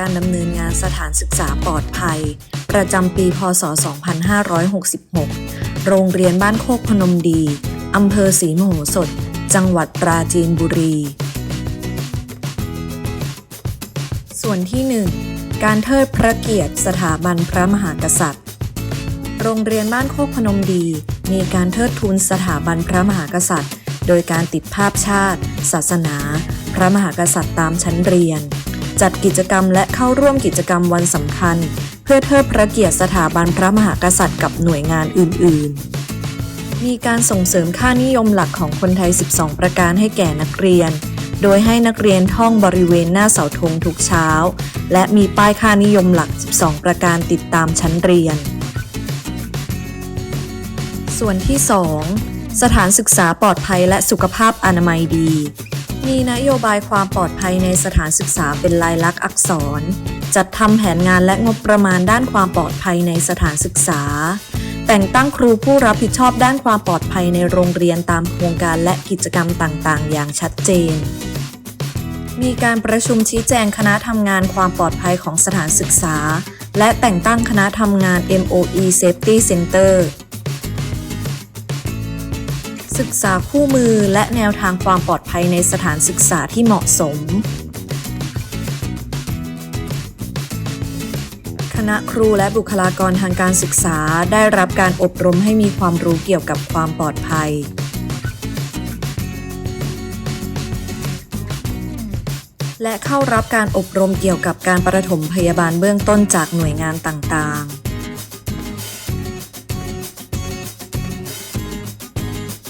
การดำเนินงานสถานศึกษาปลอดภัย ประจำปี พศ 2566 โรงเรียนบ้านโคกพนมดี อำเภอศรีมโหสถ จังหวัดปราจีนบุรี ส่วนที่ 1 การเทิดพระเกียรติสถาบันพระมหากษัตริย์ โรงเรียนบ้านโคกพนมดี มีการเทิดทูนสถาบันพระมหากษัตริย์ โดยการติดภาพชาติ ศาสนา พระมหากษัตริย์ตามชั้นเรียน จัดกิจกรรมและเข้าร่วมกิจกรรมวันสำคัญ เพื่อเทิดพระเกียรติสถาบันพระมหากษัตริย์กับหน่วยงานอื่น ๆ มีการส่งเสริมค่านิยมหลักของคนไทย 12 ประการให้แก่นักเรียน โดยให้นักเรียนท่องบริเวณหน้าเสาธงทุกเช้า และมีป้ายค่านิยมหลัก 12 ประการติดตามชั้นเรียน ส่วนที่ 2สถานศึกษาปลอดภัยและสุขภาพอนามัยดี มีนโยบายความปลอดภัยในสถานศึกษาเป็นลายลักษณ์อักษร จัดทำแผนงานและงบประมาณด้านความปลอดภัยในสถานศึกษา แต่งตั้งครูผู้รับผิดชอบด้านความปลอดภัยในโรงเรียนตามโครงการและกิจกรรมต่างๆ อย่างชัดเจน มีการประชุมชี้แจงคณะทำงานความปลอดภัยของสถานศึกษา และแต่งตั้งคณะทำงาน MOE Safety Center ศึกษาคู่มือและแนวทางความปลอดภัยในสถานศึกษาที่เหมาะสม คณะครูและบุคลากรทางการศึกษาได้รับการอบรมให้มีความรู้เกี่ยวกับความปลอดภัยและเข้ารับการอบรมเกี่ยวกับการประถมพยาบาลเบื้องต้นจากหน่วยงานต่างๆ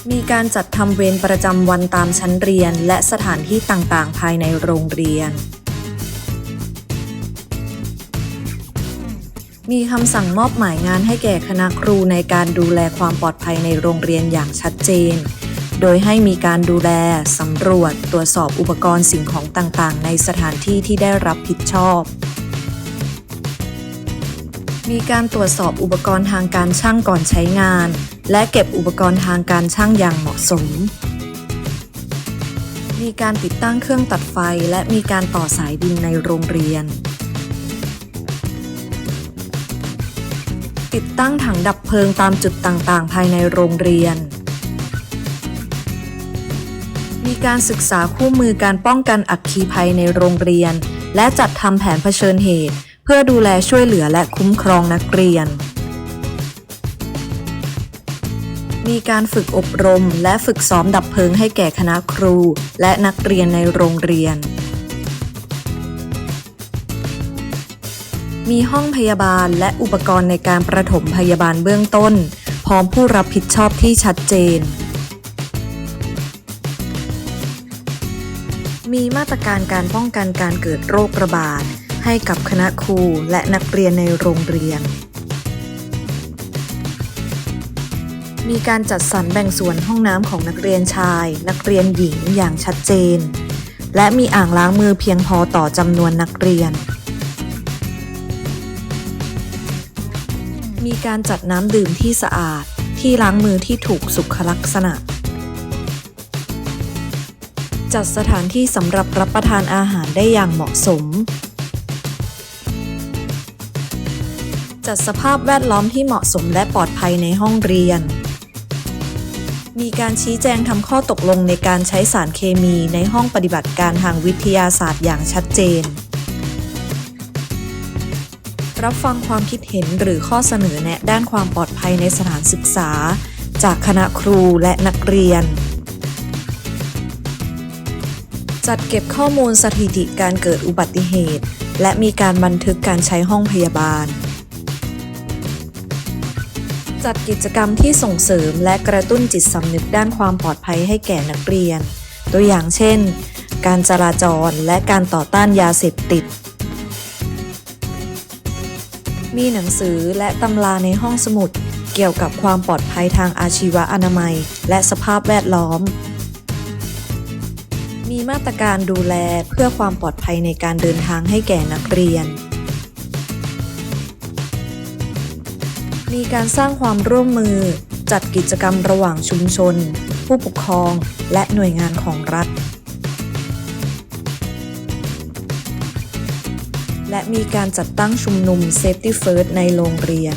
มีการจัดทำเวรประจำวันตามชั้นเรียน และสถานที่ต่างๆ ภายในโรงเรียน มีคำสั่งมอบหมายงานให้แก่คณะครูในการดูแลความปลอดภัยในโรงเรียนอย่างชัดเจน โดยให้มีการดูแล สำรวจ ตรวจสอบอุปกรณ์สิ่งของต่างๆ ในสถานที่ที่ได้รับผิดชอบ มีการตรวจสอบอุปกรณ์ทางการช่างก่อนใช้งาน และเก็บอุปกรณ์ทางการช่างอย่างเหมาะสม มีการติดตั้งเครื่องตัดไฟและมีการต่อสายดินในโรงเรียน ติดตั้งถังดับเพลิงตามจุดต่างๆ ภายในโรงเรียน มีการศึกษาคู่มือการป้องกันอัคคีภัยในโรงเรียน และจัดทำแผนเผชิญเหตุ เพื่อดูแลช่วยเหลือและคุ้มครองนักเรียน มีการฝึกอบรมและฝึกซ้อมดับเพลิงให้แก่คณะครู และนักเรียนในโรงเรียน มีห้องพยาบาลและอุปกรณ์ในการประถมพยาบาลเบื้องต้น พร้อมผู้รับผิดชอบที่ชัดเจน มีมาตรการการป้องกันการเกิดโรคระบาดให้กับคณะครูและนักเรียนในโรงเรียน มีการจัดสรรแบ่งส่วนห้องน้ำของนักเรียนชาย นักเรียนหญิงอย่างชัดเจน และมีอ่างล้างมือเพียงพอต่อจำนวนนักเรียน มีการจัดน้ำดื่มที่สะอาด ที่ล้างมือที่ถูกสุขลักษณะ จัดสถานที่สำหรับรับประทานอาหารได้อย่างเหมาะสมจัดสภาพแวดล้อมที่เหมาะสมและปลอดภัยในห้องเรียน มีการชี้แจงทำข้อตกลงในการใช้สารเคมีในห้องปฏิบัติการทางวิทยาศาสตร์อย่างชัดเจน รับฟังความคิดเห็นหรือข้อเสนอแนะด้านความปลอดภัยในสถานศึกษา จากคณะครูและนักเรียน จัดเก็บข้อมูลสถิติการเกิดอุบัติเหตุ และมีการบันทึกการใช้ห้องพยาบาล จัดกิจกรรมที่ส่งเสริมและกระตุ้นจิตสำนึกด้านความปลอดภัยให้แก่นักเรียน ตัวอย่างเช่น การจราจรและการต่อต้านยาเสพติด มีหนังสือและตำราในห้องสมุด เกี่ยวกับความปลอดภัยทางอาชีวอนามัย และสภาพแวดล้อม มีมาตรการดูแลเพื่อความปลอดภัยในการเดินทางให้แก่นักเรียน มีการสร้างความร่วมมือ จัดกิจกรรมระหว่างชุมชน ผู้ปกครอง และหน่วยงานของรัฐ และมีการจัดตั้งชุมนุม Safety First ในโรงเรียน